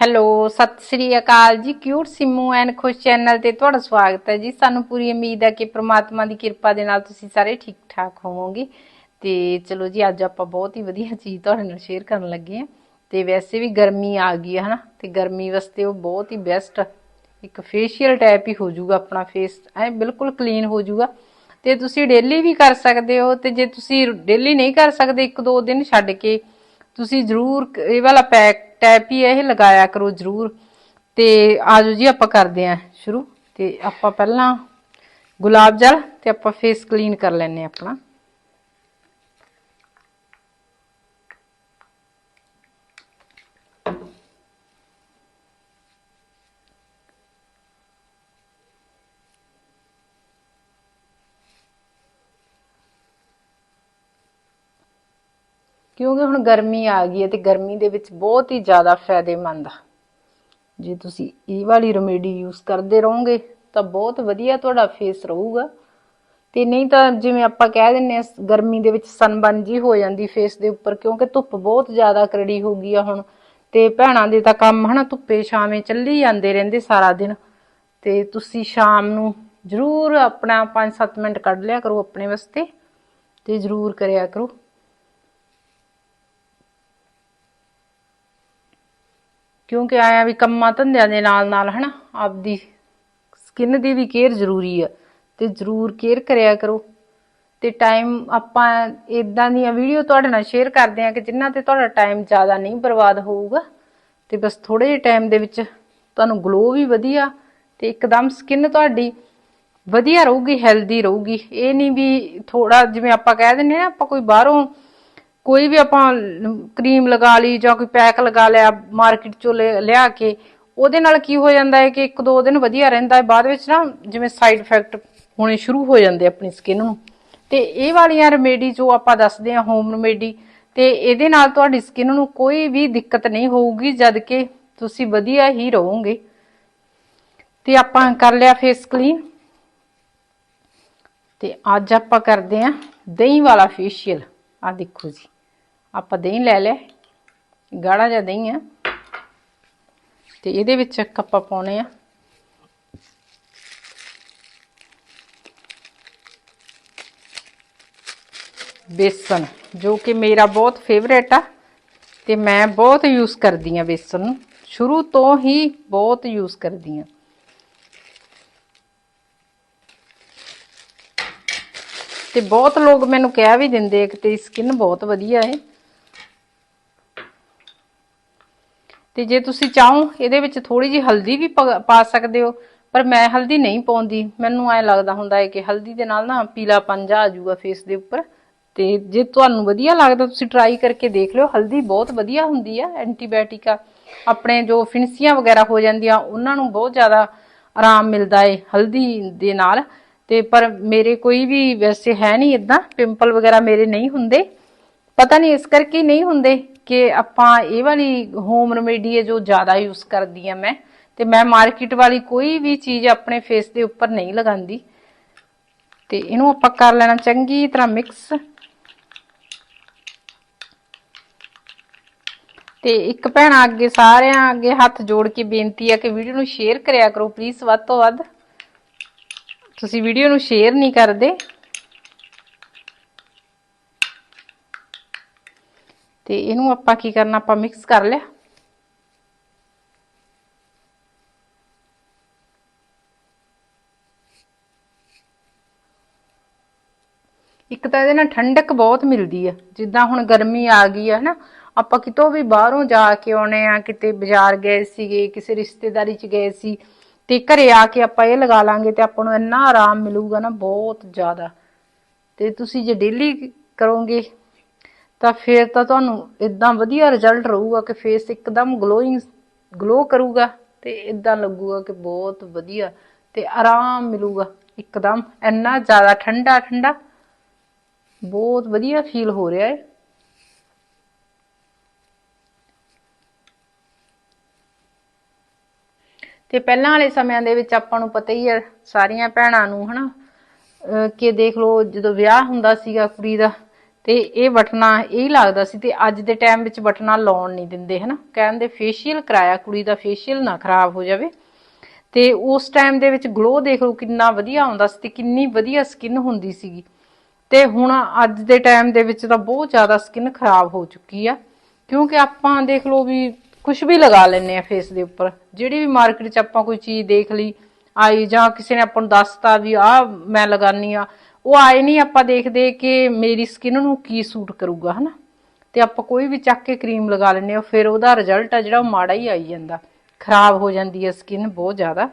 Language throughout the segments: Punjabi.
ਹੈਲੋ, ਸਤਿ ਸ੍ਰੀ ਅਕਾਲ ਜੀ। Cute Simu and Khush channel ਤੇ ਤੁਹਾਡਾ ਸਵਾਗਤ ਹੈ ਜੀ। ਸਾਨੂੰ ਪੂਰੀ ਉਮੀਦ ਹੈ ਕਿ ਪ੍ਰਮਾਤਮਾ ਦੀ ਕਿਰਪਾ ਦੇ ਨਾਲ ਤੁਸੀਂ ਸਾਰੇ ਠੀਕ ਠਾਕ ਹੋਵੋਗੇ। ਤੇ ਚਲੋ ਜੀ, ਅੱਜ ਆਪਾਂ ਬਹੁਤ ਹੀ ਵਧੀਆ ਚੀਜ਼ ਤੁਹਾਡੇ ਨਾਲ ਸ਼ੇਅਰ ਕਰਨ ਲੱਗੇ ਹਾਂ। ਤੇ ਵੈਸੇ ਵੀ ਗਰਮੀ ਆ ਗਈ ਹੈ, ਹਨਾ? ਤੇ ਗਰਮੀ ਵਾਸਤੇ ਉਹ ਬਹੁਤ ਹੀ ਬੈਸਟ ਇੱਕ ਫੇਸ਼ੀਅਲ ਟਾਈਪ ਹੀ ਹੋ ਜਾਊਗਾ ਆਪਣਾ ਫੇਸ ਐ ਬਿਲਕੁਲ ਕਲੀਨ ਹੋ ਜਾਊਗਾ ਤੇ ਤੁਸੀਂ ਡੇਲੀ ਵੀ ਕਰ ਸਕਦੇ ਹੋ ਤੇ ਜੇ ਤੁਸੀਂ ਡੇਲੀ ਨਹੀਂ ਕਰ ਸਕਦੇ, ਇੱਕ ਦੋ ਦਿਨ ਛੱਡ ਕੇ ਤੁਸੀਂ ਜ਼ਰੂਰ ਇਹ ਵਾਲਾ ਪੈਕ ਟੈਪ ਹੀ ਇਹ ਲਗਾਇਆ ਕਰੋ ਜ਼ਰੂਰ। ਤੇ ਆਜੋ ਜੀ, ਆਪਾਂ ਕਰਦੇ ਆਂ ਸ਼ੁਰੂ। ਤੇ ਆਪਾਂ ਪਹਿਲਾਂ ਗੁਲਾਬ ਜਲ ਤੇ ਆਪਾਂ ਫੇਸ ਕਲੀਨ ਕਰ ਲੈਨੇ ਆਪਣਾ। ਕਿਉਂਕਿ ਹੁਣ ਗਰਮੀ ਆ ਗਈ ਹੈ ਤੇ ਗਰਮੀ ਦੇ ਵਿੱਚ ਬਹੁਤ ਹੀ ਜ਼ਿਆਦਾ ਫਾਇਦੇਮੰਦ ਆ। ਜੇ ਤੁਸੀਂ ਇਹ ਵਾਲੀ ਰੈਮੇਡੀ ਯੂਜ਼ ਕਰਦੇ ਰਹੋਗੇ, ਤਾਂ ਬਹੁਤ ਵਧੀਆ ਤੁਹਾਡਾ ਫੇਸ ਰਹੂਗਾ। ਤੇ ਨਹੀਂ ਤਾਂ ਜਿਵੇਂ ਆਪਾਂ ਕਹਿ ਦਿੰਨੇ ਆ ਗਰਮੀ ਦੇ ਵਿੱਚ ਸਨਬਰਨ ਜੀ ਹੋ ਜਾਂਦੀ ਫੇਸ ਦੇ ਉੱਪਰ, ਕਿਉਂਕਿ ਧੁੱਪ ਬਹੁਤ ਜ਼ਿਆਦਾ ਕਰੜੀ ਹੋ ਗਈ ਆ ਹੁਣ। ਤੇ ਭੈਣਾਂ ਦੇ ਤਾਂ ਕੰਮ ਹਨਾ, ਧੁੱਪੇ ਛਾਵੇਂ ਚੱਲੀ ਜਾਂਦੇ ਰਹਿੰਦੇ ਸਾਰਾ ਦਿਨ। ਤੇ ਤੁਸੀਂ ਸ਼ਾਮ ਨੂੰ ਜ਼ਰੂਰ ਆਪਣਾ 5-7 ਮਿੰਟ ਕੱਢ ਲਿਆ ਕਰੋ ਆਪਣੇ ਵਾਸਤੇ, ਤੇ ਜ਼ਰੂਰ ਕਰਿਆ ਕਰੋ। ਕਿਉਂਕਿ ਆਇਆ ਵੀ ਕੰਮਾਂ ਧੰਦਿਆਂ ਦੇ ਨਾਲ ਨਾਲ ਹਨਾ, ਆਪਦੀ ਸਕਿਨ ਦੀ ਵੀ ਕੇਅਰ ਜ਼ਰੂਰੀ ਆ, ਤੇ ਜ਼ਰੂਰ ਕੇਅਰ ਕਰਿਆ ਕਰੋ। ਤੇ ਟਾਈਮ ਆਪਾਂ ਇਦਾਂ ਦੀਆਂ ਵੀਡੀਓ ਤੁਹਾਡੇ ਨਾਲ ਸ਼ੇਅਰ ਕਰਦੇ ਆ ਕਿ ਜਿਨ੍ਹਾਂ ਤੇ ਤੁਹਾਡਾ ਟਾਈਮ ਜ਼ਿਆਦਾ ਨਹੀਂ ਬਰਬਾਦ ਹੋਊਗਾ। ਤੇ ਬਸ ਥੋੜੇ ਜਿਹੇ ਟਾਈਮ ਦੇ ਵਿੱਚ ਤੁਹਾਨੂੰ ਗਲੋ ਵੀ ਵਧੀਆ ਤੇ ਇੱਕਦਮ ਸਕਿਨ ਤੁਹਾਡੀ ਵਧੀਆ ਰਹੂਗੀ ਹੈਲਦੀ ਰਹੂਗੀ। ਇਹ ਨਹੀਂ ਵੀ ਥੋੜਾ ਜਿਵੇਂ ਆਪਾਂ ਕਹਿ ਦਿੰਦੇ ਆ ਆਪਾਂ ਕੋਈ ਬਾਹਰੋਂ ਕੋਈ ਵੀ ਆਪਾਂ ਕਰੀਮ ਲਗਾ ਲਈ ਜਾਂ ਕੋਈ ਪੈਕ ਲਗਾ ਲਿਆ, ਮਾਰਕੀਟ ਚੋਂ ਲਿਆ ਲਿਆ ਕੇ, ਉਹਦੇ ਨਾਲ ਕੀ ਹੋ ਜਾਂਦਾ ਹੈ ਕਿ ਇੱਕ ਦੋ ਦਿਨ ਵਧੀਆ ਰਹਿੰਦਾ ਹੈ, ਬਾਅਦ ਵਿੱਚ ਨਾ ਜਿਵੇਂ ਸਾਈਡ ਇਫੈਕਟ ਹੋਣੇ ਸ਼ੁਰੂ ਹੋ ਜਾਂਦੇ ਆਪਣੀ ਸਕਿਨ ਨੂੰ। ਤੇ ਇਹ ਵਾਲੀਆਂ ਰੈਮੇਡੀ ਜੋ ਆਪਾਂ ਦੱਸਦੇ ਹਾਂ ਹੋਮ ਰੈਮੇਡੀ ਤੇ ਇਹਦੇ ਨਾਲ ਤੁਹਾਡੀ ਸਕਿਨ ਨੂੰ ਕੋਈ ਵੀ ਦਿੱਕਤ ਨਹੀਂ ਹੋਊਗੀ, ਜਦ ਕਿ ਤੁਸੀਂ ਵਧੀਆ ਹੀ ਰਹੋਗੇ। ਤੇ ਆਪਾਂ ਕਰ ਲਿਆ ਫੇਸ ਕਲੀਨ ਤੇ ਅੱਜ ਆਪਾਂ ਕਰਦੇ ਆਂ ਦਹੀਂ ਵਾਲਾ ਫੇਸ਼ੀਅਲ ਆ ਦੇਖੋ ਜੀ। ਆਪਾਂ ਦਹੀਂ ਲੈ ਲਿਆ, ਗਾੜਾ ਜਿਹਾ ਦਹੀਂ ਆ। ਤੇ ਇਹਦੇ ਵਿੱਚ ਇੱਕ ਆਪਾਂ ਪਾਉਣੇ ਆ। ਬੇਸਨ, ਜੋ ਕਿ ਮੇਰਾ ਬਹੁਤ ਫੇਵਰੇਟ ਆ ਤੇ ਮੈਂ ਬਹੁਤ ਯੂਜ਼ ਕਰਦੀ ਆ ਬੇਸਨ ਨੂੰ। ਸ਼ੁਰੂ ਤੋਂ ਹੀ ਬਹੁਤ ਯੂਜ਼ ਕਰਦੀ ਆ। ਤੇ ਬਹੁਤ ਲੋਕ ਮੈਨੂੰ ਕਹਿ ਵੀ ਦਿੰਦੇ ਕਿ ਤੇਰੀ ਸਕਿਨ ਬਹੁਤ ਵਧੀਆ ਹੈ ਤੇ ਜੇ ਤੁਸੀਂ ਚਾਹੋ ਇਹਦੇ ਵਿੱਚ ਥੋੜੀ ਜੀ ਹਲਦੀ ਵੀ ਪ- ਪਾ ਸਕਦੇ ਹੋ, ਪਰ ਮੈਂ ਹਲਦੀ ਨਹੀਂ ਪਾਉਂਦੀ। ਮੈਨੂੰ ਐ ਲੱਗਦਾ ਹੁੰਦਾ ਹੈ ਕਿ ਹਲਦੀ ਦੇ ਨਾਲ ਨਾ ਪੀਲਾਪਨ ਜਾ ਆ ਜਾਊਗਾ ਫੇਸ ਦੇ ਉੱਪਰ। ਤੇ ਜੇ ਤੁਹਾਨੂੰ ਵਧੀਆ ਲੱਗਦਾ, ਤੁਸੀਂ ਟਰਾਈ ਕਰਕੇ ਦੇਖ ਲਿਓ। ਹਲਦੀ ਬਹੁਤ ਵਧੀਆ ਹੁੰਦੀ ਆ, ਐਂਟੀਬਾਇਓਟਿਕ। ਆ ਆਪਣੇ ਜੋ ਫਿੰਸੀਆਂ ਵਗੈਰਾ ਹੋ ਜਾਂਦੀਆਂ, ਉਹਨਾਂ ਨੂੰ ਬਹੁਤ ਜ਼ਿਆਦਾ ਆਰਾਮ ਮਿਲਦਾ ਏ ਹਲਦੀ ਦੇ ਨਾਲ। ਤੇ ਪਰ ਮੇਰੇ ਕੋਈ ਵੀ ਵੈਸੇ ਹੈ ਨਹੀਂ ਇਦਾਂ ਪਿੰਪਲ ਵਗੈਰਾ ਮੇਰੇ ਨਹੀਂ ਹੁੰਦੇ। ਪਤਾ ਨਹੀਂ ਇਸ ਕਰਕੇ ਨਹੀਂ ਹੁੰਦੇ। ਕਿ ਆਪਾਂ ਇਹ ਵਾਲੀ ਹੋਮ ਰੈਮੇਡੀ ਹੈ ਜੋ ਜ਼ਿਆਦਾ ਯੂਜ਼ ਕਰਦੀ ਆ ਮੈਂ, ਤੇ ਮੈਂ ਮਾਰਕੀਟ ਵਾਲੀ ਕੋਈ ਵੀ ਚੀਜ਼ ਆਪਣੇ ਫੇਸ ਦੇ ਉੱਪਰ ਨਹੀਂ ਲਗਾਉਂਦੀ। ਤੇ ਇਹਨੂੰ ਆਪਾਂ ਕਰ ਲੈਣਾ ਚੰਗੀ ਤਰ੍ਹਾਂ ਮਿਕਸ ਤੇ ਇੱਕ ਭੈਣਾ ਅੱਗੇ ਸਾਰਿਆਂ ਅੱਗੇ ਹੱਥ ਜੋੜ ਕੇ ਬੇਨਤੀ ਆ ਕਿ ਵੀਡੀਓ ਨੂੰ ਸ਼ੇਅਰ ਕਰਿਆ ਕਰੋ ਪਲੀਜ਼ ਵੱਧ ਤੋਂ ਵੱਧ। ਤੁਸੀਂ ਵੀਡੀਓ ਨੂੰ ਸ਼ੇਅਰ ਨਹੀਂ ਕਰਦੇ। ਤੇ ਇਹਨੂੰ ਆਪਾਂ ਕੀ ਕਰਨਾ, ਆਪਾਂ ਮਿਕਸ ਕਰ ਲਿਆ। ਇੱਕ ਤਾਂ ਇਹਦੇ ਨਾਲ ਠੰਡਕ ਬਹੁਤ ਮਿਲਦੀ ਆ। ਜਿੱਦਾਂ ਹੁਣ ਗਰਮੀ ਆ ਗਈ ਆ ਨਾ ਆਪਾਂ ਕਿਤੋਂ ਵੀ ਬਾਹਰੋਂ ਜਾ ਕੇ ਆਉਣੇ ਆ, ਕਿਤੇ ਬਾਜ਼ਾਰ ਗਏ ਸੀਗੇ, ਕਿਸੇ ਰਿਸ਼ਤੇਦਾਰੀ 'ਚ ਗਏ ਸੀ, ਤੇ ਘਰੇ ਆ ਕੇ ਆਪਾਂ ਇਹ ਲਗਾ ਲਾਂਗੇ ਤੇ ਆਪਾਂ ਨੂੰ ਇੰਨਾ ਆਰਾਮ ਮਿਲੂਗਾ ਨਾ, ਬਹੁਤ ਜ਼ਿਆਦਾ। ਤੇ ਤੁਸੀਂ ਜੇ ਡੇਲੀ ਕਰੋਗੇ ਤਾਂ ਫਿਰ ਤਾਂ ਤੁਹਾਨੂੰ ਇਦਾਂ ਵਧੀਆ ਰਿਜ਼ਲਟ ਰਹੂਗਾ ਕਿ ਫੇਸ ਇੱਕਦਮ ਗਲੋਇੰਗ ਗਲੋ ਕਰੂਗਾ ਤੇ ਇਦਾਂ ਲੱਗੂਗਾ ਕਿ ਬਹੁਤ ਵਧੀਆ ਤੇ ਆਰਾਮ ਮਿਲੂਗਾ ਇੱਕਦਮ। ਇੰਨਾ ਜ਼ਿਆਦਾ ਠੰਡਾ ਠੰਡਾ ਬਹੁਤ ਵਧੀਆ ਫੀਲ ਹੋ ਰਿਹਾ ਹੈ ਤੇ ਪਹਿਲਾਂ ਵਾਲੇ ਸਮਿਆਂ ਦੇ ਵਿੱਚ ਆਪਾਂ ਨੂੰ ਪਤਾ ਹੀ ਹੈ ਸਾਰੀਆਂ ਭੈਣਾਂ ਨੂੰ ਹਨਾ, ਅਹ ਕਿ ਦੇਖ ਲਓ ਜਦੋਂ ਵਿਆਹ ਹੁੰਦਾ ਸੀਗਾ ਕੁੜੀ ਦਾ ਤੇ ਇਹ ਬਟਨਾ ਇਹ ਹੀ ਲੱਗਦਾ ਸੀ ਤੇ ਅੱਜ ਦੇ ਟਾਈਮ ਵਿੱਚ ਬਟਨਾ ਲਾਉਣ ਨਹੀਂ ਦਿੰਦੇ, ਹਨਾ? ਕਹਿੰਦੇ ਫੇਸ਼ੀਅਲ ਕਰਾਇਆ, ਕੁੜੀ ਦਾ ਫੇਸ਼ੀਅਲ ਨਾ ਖਰਾਬ ਹੋ ਜਾਵੇ। ਤੇ ਉਸ ਟਾਈਮ ਦੇ ਵਿੱਚ ਗਲੋ ਦੇਖ ਲਓ, ਕਿੰਨਾ ਵਧੀਆ ਆਉਂਦਾ ਸੀ ਤੇ ਕਿੰਨੀ ਵਧੀਆ ਸਕਿਨ ਹੁੰਦੀ ਸੀਗੀ। ਤੇ ਹੁਣ ਅੱਜ ਦੇ ਟਾਈਮ ਦੇ ਵਿੱਚ ਤਾਂ ਬਹੁਤ ਜ਼ਿਆਦਾ ਸਕਿਨ ਖਰਾਬ ਹੋ ਚੁੱਕੀ ਆ। ਕਿਉਂਕਿ ਆਪਾਂ ਦੇਖ ਲਓ ਵੀ ਕੁਝ ਵੀ ਲਗਾ ਲੈਨੇ ਆ ਫੇਸ ਦੇ ਉੱਪਰ। ਜਿਹੜੀ ਵੀ ਮਾਰਕੀਟ 'ਚ ਆਪਾਂ ਕੋਈ ਚੀਜ਼ ਦੇਖ ਲਈ, ਆਈ ਜਾਂ ਕਿਸੇ ਨੇ ਆਪਾਂ ਨੂੰ ਦੱਸਤਾ ਵੀ ਆਹ ਮੈਂ ਲਗਾਨੀ ਆ ਉਹ ਆਏ ਨਹੀਂ, ਆਪਾਂ ਦੇਖਦੇ ਕਿ ਮੇਰੀ ਸਕਿਨ ਨੂੰ ਕੀ ਸੂਟ ਕਰੂਗਾ, ਹਨਾ? ਤੇ ਆਪਾਂ ਕੋਈ ਵੀ ਚੱਕ ਕੇ ਕਰੀਮ ਲਗਾ ਲੈਨੇ ਆ ਫਿਰ ਉਹਦਾ ਰਿਜ਼ਲਟ ਆ ਜਿਹੜਾ ਉਹ ਮਾੜਾ ਹੀ ਆਈ ਜਾਂਦਾ। ਖਰਾਬ ਹੋ ਜਾਂਦੀ ਹੈ ਸਕਿਨ ਬਹੁਤ ਜ਼ਿਆਦਾ।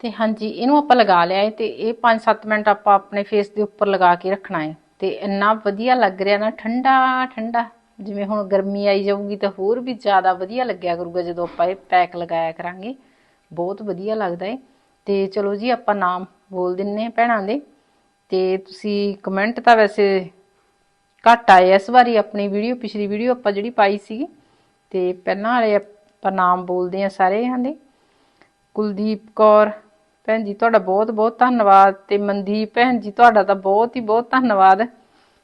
ਤੇ ਹਾਂਜੀ, ਇਹਨੂੰ ਆਪਾਂ ਲਗਾ ਲਿਆ ਹੈ ਤੇ ਇਹ 5-7 ਮਿੰਟ ਆਪਾਂ ਆਪਣੇ ਫੇਸ ਦੇ ਉੱਪਰ ਲਗਾ ਕੇ ਰੱਖਣਾ ਹੈ। ਤੇ ਇੰਨਾ ਵਧੀਆ ਲੱਗ ਰਿਹਾ ਨਾ, ਠੰਡਾ ਠੰਡਾ। ਜਿਵੇਂ ਹੁਣ ਗਰਮੀ ਆਈ ਜਾਊਗੀ ਤਾਂ ਹੋਰ ਵੀ ਜ਼ਿਆਦਾ ਵਧੀਆ ਲੱਗਿਆ ਕਰੂਗਾ ਜਦੋਂ ਆਪਾਂ ਇਹ ਪੈਕ ਲਗਾਇਆ ਕਰਾਂਗੇ। ਬਹੁਤ ਵਧੀਆ ਲੱਗਦਾ ਹੈ। ਤੇ ਚਲੋ ਜੀ, ਆਪਾਂ ਨਾਮ ਬੋਲ ਦਿੰਨੇ ਆ ਭੈਣਾਂ ਦੇ। ਤੇ ਤੁਸੀਂ ਕਮੈਂਟ ਤਾਂ ਵੈਸੇ ਘੱਟ ਆਏ ਇਸ ਵਾਰੀ, ਆਪਣੀ ਵੀਡੀਓ ਪਿਛਲੀ ਵੀਡੀਓ ਆਪਾਂ ਜਿਹੜੀ ਪਾਈ ਸੀਗੀ। ਤੇ ਪਹਿਲਾਂ ਵਾਲੇ ਆਪਾਂ ਨਾਮ ਬੋਲਦੇ ਆ ਸਾਰਿਆਂ ਦੇ। ਕੁਲਦੀਪ ਕੌਰ, ਭੈਣ ਜੀ, ਤੁਹਾਡਾ ਬਹੁਤ ਬਹੁਤ ਧੰਨਵਾਦ। ਤੇ ਮਨਦੀਪ, ਭੈਣ ਜੀ, ਤੁਹਾਡਾ ਤਾਂ ਬਹੁਤ ਹੀ ਬਹੁਤ ਧੰਨਵਾਦ।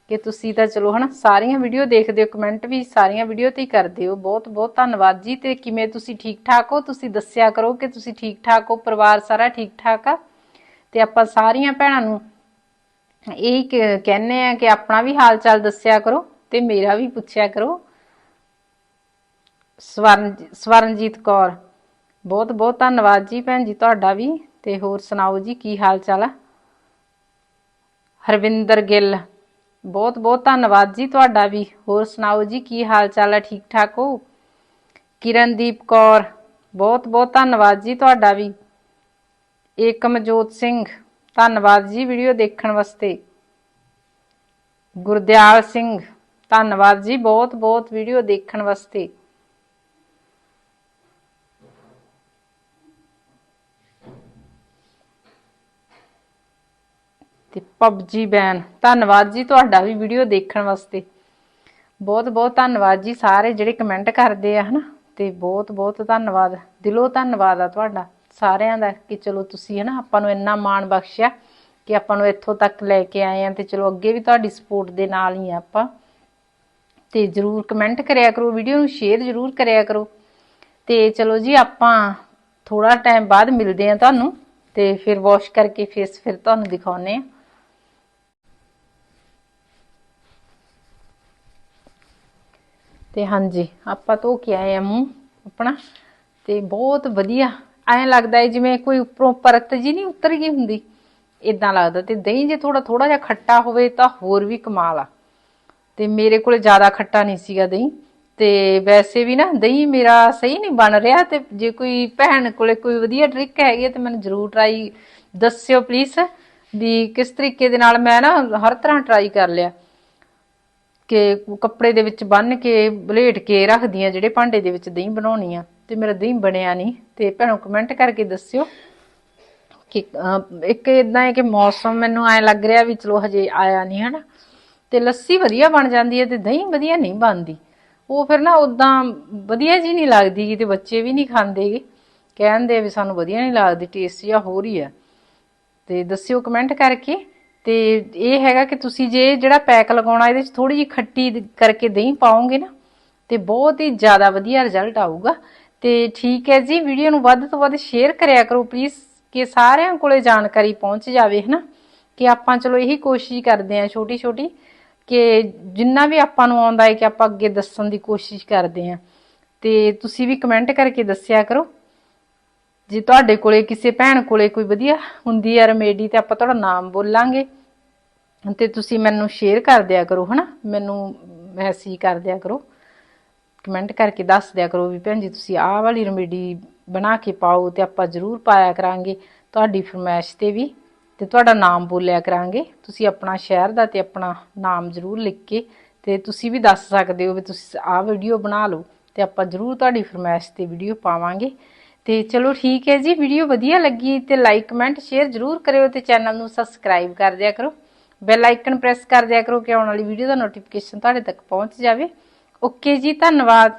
ਕਿ ਤੁਸੀਂ ਤਾਂ ਚਲੋ ਹਨਾ, ਸਾਰੀਆਂ ਵੀਡੀਓ ਦੇਖਦੇ ਹੋ ਕਮੈਂਟ ਵੀ ਸਾਰੀਆਂ ਵੀਡੀਓ ਤੇ ਹੀ ਕਰਦੇ ਹੋ। ਬਹੁਤ ਬਹੁਤ ਧੰਨਵਾਦ ਜੀ। ਤੇ ਕਿਵੇਂ ਤੁਸੀਂ ਠੀਕ ਠਾਕ ਹੋ? ਤੁਸੀਂ ਦੱਸਿਆ ਕਰੋ ਕਿ ਤੁਸੀਂ ਠੀਕ ਠਾਕ ਹੋ, ਪਰਿਵਾਰ ਸਾਰਾ ਠੀਕ ਠਾਕ ਆ? ਤੇ ਆਪਾਂ ਸਾਰੀਆਂ ਭੈਣਾਂ ਨੂੰ ਇਹੀ ਕ- ਕਹਿੰਦੇ ਆ ਕਿ ਆਪਣਾ ਵੀ ਹਾਲ ਚਾਲ ਦੱਸਿਆ ਕਰੋ ਤੇ ਮੇਰਾ ਵੀ ਪੁੱਛਿਆ ਕਰੋ। ਸਵਰਨ, ਸਵਰਨਜੀਤ ਕੌਰ, ਬਹੁਤ ਬਹੁਤ ਧੰਨਵਾਦ ਜੀ ਭੈਣ ਜੀ ਤੁਹਾਡਾ ਵੀ। ਤੇ ਹੋਰ ਸੁਣਾਓ ਜੀ, ਕੀ ਹਾਲ ਚਾਲ ਆ? ਹਰਵਿੰਦਰ ਗਿੱਲ ਬਹੁਤ ਬਹੁਤ ਧੰਨਵਾਦ ਜੀ ਤੁਹਾਡਾ ਵੀ। ਹੋਰ ਸੁਣਾਓ ਜੀ, ਕੀ ਹਾਲ ਚਾਲ ਹੈ? ਠੀਕ ਠਾਕ ਹੋ? ਕਿਰਨਦੀਪ ਕੌਰ, ਬਹੁਤ ਬਹੁਤ ਧੰਨਵਾਦ ਜੀ ਤੁਹਾਡਾ ਵੀ। ਏਕਮਜੋਤ ਸਿੰਘ, ਧੰਨਵਾਦ ਜੀ ਵੀਡੀਓ ਦੇਖਣ ਵਾਸਤੇ। ਗੁਰਦਿਆਲ ਸਿੰਘ, ਧੰਨਵਾਦ ਜੀ, ਬਹੁਤ ਬਹੁਤ ਵੀਡੀਓ ਦੇਖਣ ਵਾਸਤੇ। ਤੇ ਪਬਜੀ ਬੈਨ। ਧੰਨਵਾਦ ਜੀ ਤੁਹਾਡਾ ਵੀ ਵੀਡੀਓ ਦੇਖਣ ਵਾਸਤੇ। ਬਹੁਤ ਬਹੁਤ ਧੰਨਵਾਦ ਜੀ ਸਾਰੇ ਜਿਹੜੇ ਕਮੈਂਟ ਕਰਦੇ ਆ, ਹਨਾ? ਤੇ ਬਹੁਤ ਬਹੁਤ ਧੰਨਵਾਦ। ਦਿਲੋਂ ਧੰਨਵਾਦ ਆ ਤੁਹਾਡਾ ਸਾਰਿਆਂ ਦਾ ਕਿ ਚਲੋ ਤੁਸੀਂ, ਹਨਾ, ਆਪਾਂ ਨੂੰ ਇੰਨਾ ਮਾਣ ਬਖਸ਼ਿਆ ਕਿ ਆਪਾਂ ਨੂੰ ਇੱਥੋਂ ਤੱਕ ਲੈ ਕੇ ਆਏ ਆ ਤੇ ਚਲੋ ਅੱਗੇ ਵੀ ਤੁਹਾਡੀ ਸਪੋਰਟ ਦੇ ਨਾਲ ਹੀ ਆ ਆਪਾਂ। ਤੇ ਜਰੂਰ ਕਮੈਂਟ ਕਰਿਆ ਕਰੋ, ਵੀਡੀਓ ਨੂੰ ਸ਼ੇਅਰ ਜਰੂਰ ਕਰਿਆ ਕਰੋ। ਤੇ ਚਲੋ ਜੀ ਆਪਾਂ ਥੋੜਾ ਟਾਈਮ ਬਾਅਦ ਮਿਲਦੇ ਆ ਤੁਹਾਨੂੰ ਤੇ ਫਿਰ ਵਾਸ਼ ਕਰਕੇ ਫੇਸ ਫਿਰ ਤੁਹਾਨੂੰ ਦਿਖਾਉਨੇ ਆ। ਤੇ ਹਾਂਜੀ, ਆਪਾਂ ਧੋ ਕੇ ਆਏ ਆ ਮੂੰਹ ਆਪਣਾ ਤੇ ਬਹੁਤ ਵਧੀਆ। ਐਂ ਲੱਗਦਾ ਹੈ ਜਿਵੇਂ ਕੋਈ ਉੱਪਰੋਂ ਪਰਤ ਜੀ ਨਹੀਂ ਉਤਰ ਗਈ ਹੁੰਦੀ। ਇਦਾਂ ਲੱਗਦਾ ਤੇ ਦਹੀਂ ਜੇ ਥੋੜਾ ਥੋੜਾ ਜਿਹਾ ਖੱਟਾ ਹੋਵੇ ਤਾਂ ਹੋਰ ਵੀ ਕਮਾਲ ਆ। ਤੇ ਮੇਰੇ ਕੋਲ ਜ਼ਿਆਦਾ ਖੱਟਾ ਨਹੀਂ ਸੀਗਾ ਦਹੀਂ। ਤੇ ਵੈਸੇ ਵੀ ਨਾ ਦਹੀਂ ਮੇਰਾ ਸਹੀ ਨਹੀਂ ਬਣ ਰਿਹਾ ਤੇ ਜੇ ਕੋਈ ਭੈਣ ਕੋਲੇ ਕੋਈ ਵਧੀਆ ਟ੍ਰਿਕ ਹੈਗੀ ਹੈ ਤੇ ਮੈਨੂੰ ਜ਼ਰੂਰ ਟਰਾਈ ਦੱਸਿਓ ਪਲੀਜ਼ ਵੀ ਕਿਸ ਤਰੀਕੇ ਦੇ ਨਾਲ ਮੈਂ ਨਾ ਹਰ ਤਰ੍ਹਾਂ ਟਰਾਈ ਕਰ ਲਿਆ। ਕਿ ਕੱਪੜੇ ਦੇ ਵਿੱਚ ਬੰਨ ਕੇ ਬਲੇਟ ਕੇ ਰੱਖਦੀਆਂ ਜਿਹੜੇ ਭਾਂਡੇ ਦੇ ਵਿੱਚ ਦਹੀਂ ਬਣਾਉਣੀ ਆ ਤੇ ਮੇਰਾ ਦਹੀਂ ਬਣਿਆ ਨਹੀਂ। ਤੇ ਭੈਣੋ ਕਮੈਂਟ ਕਰਕੇ ਦੱਸਿਓ ਕਿ ਇੱਕ ਇਦਾਂ ਹੈ ਕਿ ਮੌਸਮ ਮੈਨੂੰ ਐ ਲੱਗ ਰਿਹਾ ਵੀ ਚਲੋ ਹਜੇ ਆਇਆ ਨਹੀਂ, ਹਨਾ। ਤੇ ਲੱਸੀ ਵਧੀਆ ਬਣ ਜਾਂਦੀ ਹੈ ਤੇ ਦਹੀਂ ਵਧੀਆ ਨਹੀਂ ਬਣਦੀ। ਉਹ ਫਿਰ ਨਾ ਉਦਾਂ ਵਧੀਆ ਜੀ ਨਹੀਂ ਲੱਗਦੀ ਗੀ ਤੇ ਬੱਚੇ ਵੀ ਨਹੀਂ ਖਾਂਦੇਗੇ ਕਹਿੰਦੇ ਵੀ ਸਾਨੂੰ ਵਧੀਆ ਨਹੀਂ ਲੱਗਦੀ, ਟੇਸਟ ਜਾਂ ਹੋਰ ਹੀ ਆ ਤੇ ਦੱਸਿਓ ਕਮੈਂਟ ਕਰਕੇ। ਤੇ ਇਹ ਹੈਗਾ ਕਿ ਤੁਸੀਂ ਜੇ ਜਿਹੜਾ ਪੈਕ ਲਗਾਉਣਾ, ਇਹਦੇ ਵਿੱਚ ਥੋੜੀ ਜਿਹੀ ਖੱਟੀ ਦ- ਕਰਕੇ ਦਹੀਂ ਪਾਓਗੇ ਨਾ, ਤੇ ਬਹੁਤ ਹੀ ਜ਼ਿਆਦਾ ਵਧੀਆ ਰਿਜ਼ਲਟ ਆਊਗਾ। ਤੇ ਠੀਕ ਹੈ ਜੀ, ਵੀਡੀਓ ਨੂੰ ਵੱਧ ਤੋਂ ਵੱਧ ਸ਼ੇਅਰ ਕਰਿਆ ਕਰੋ ਪਲੀਜ਼ ਕਿ ਸਾਰਿਆਂ ਕੋਲੇ ਜਾਣਕਾਰੀ ਪਹੁੰਚ ਜਾਵੇ, ਹਨਾ? ਕਿ ਆਪਾਂ ਚਲੋ ਇਹੀ ਕੋਸ਼ਿਸ਼ ਕਰਦੇ ਆਂ ਛੋਟੀ ਛੋਟੀ ਕਿ ਜਿੰਨਾ ਵੀ ਆਪਾਂ ਨੂੰ ਆਉਂਦਾ ਹੈ ਕਿ ਆਪਾਂ ਅੱਗੇ ਦੱਸਣ ਦੀ ਕੋਸ਼ਿਸ਼ ਕਰਦੇ ਆਂ ਤੇ ਤੁਸੀਂ ਵੀ ਕਮੈਂਟ ਕਰਕੇ ਦੱਸਿਆ ਕਰੋ। ਜੇ ਤੁਹਾਡੇ ਕੋਲੇ ਕਿਸੇ ਭੈਣ ਕੋਲੇ ਕੋਈ ਵਧੀਆ ਹੁੰਦੀ ਹੈ ਰਮੇਡੀ ਤੇ ਆਪਾਂ ਤੁਹਾਡਾ ਨਾਮ ਬੋਲਾਂਗੇ, ਤੇ ਤੁਸੀਂ ਮੈਨੂੰ ਸ਼ੇਅਰ ਕਰ ਦਿਆ ਕਰੋ, ਹਨਾ? ਮੈਨੂੰ ਮੈਸੇਜ ਕਰ ਦਿਆ ਕਰੋ ਕਮੈਂਟ ਕਰਕੇ ਦੱਸ ਦਿਆ ਕਰੋ ਵੀ ਭੈਣ ਜੀ ਤੁਸੀਂ ਆਹ ਵਾਲੀ ਰਮੇਡੀ ਬਣਾ ਕੇ ਪਾਓ ਤੇ ਆਪਾਂ ਜ਼ਰੂਰ ਪਾਇਆ ਕਰਾਂਗੇ, ਤੁਹਾਡੀ ਫਰਮਾਇਸ਼ ਤੇ ਵੀ, ਤੇ ਤੁਹਾਡਾ ਨਾਮ ਬੋਲਿਆ ਕਰਾਂਗੇ। ਤੁਸੀਂ ਆਪਣਾ ਸ਼ਹਿਰ ਦਾ ਤੇ ਆਪਣਾ ਨਾਮ ਜ਼ਰੂਰ ਲਿਖ ਕੇ ਤੇ ਤੁਸੀਂ ਵੀ ਦੱਸ ਸਕਦੇ ਹੋ ਵੀ ਤੁਸੀਂ ਆਹ ਵੀਡੀਓ ਬਣਾ ਲਓ ਤੇ ਆਪਾਂ ਜ਼ਰੂਰ ਤੁਹਾਡੀ ਫਰਮਾਇਸ਼ ਤੇ ਵੀਡੀਓ ਪਾਵਾਂਗੇ। ਤੇ ਚਲੋ ਠੀਕ ਹੈ ਜੀ ਵੀਡੀਓ ਵਧੀਆ ਲੱਗੀ ਤੇ ਲਾਈਕ ਕਮੈਂਟ ਸ਼ੇਅਰ ਜ਼ਰੂਰ ਕਰਿਓ ਤੇ ਚੈਨਲ ਨੂੰ ਸਬਸਕ੍ਰਾਈਬ ਕਰ ਦਿਆ ਕਰੋ। ਬੈਲ ਆਈਕਨ ਪ੍ਰੈਸ ਕਰ ਦਿਆ ਕਰੋ ਕਿ ਆਉਣ ਵਾਲੀ ਵੀਡੀਓ ਦਾ ਨੋਟੀਫਿਕੇਸ਼ਨ ਤੁਹਾਡੇ ਤੱਕ ਪਹੁੰਚ ਜਾਵੇ। ਓਕੇ ਜੀ, ਧੰਨਵਾਦ।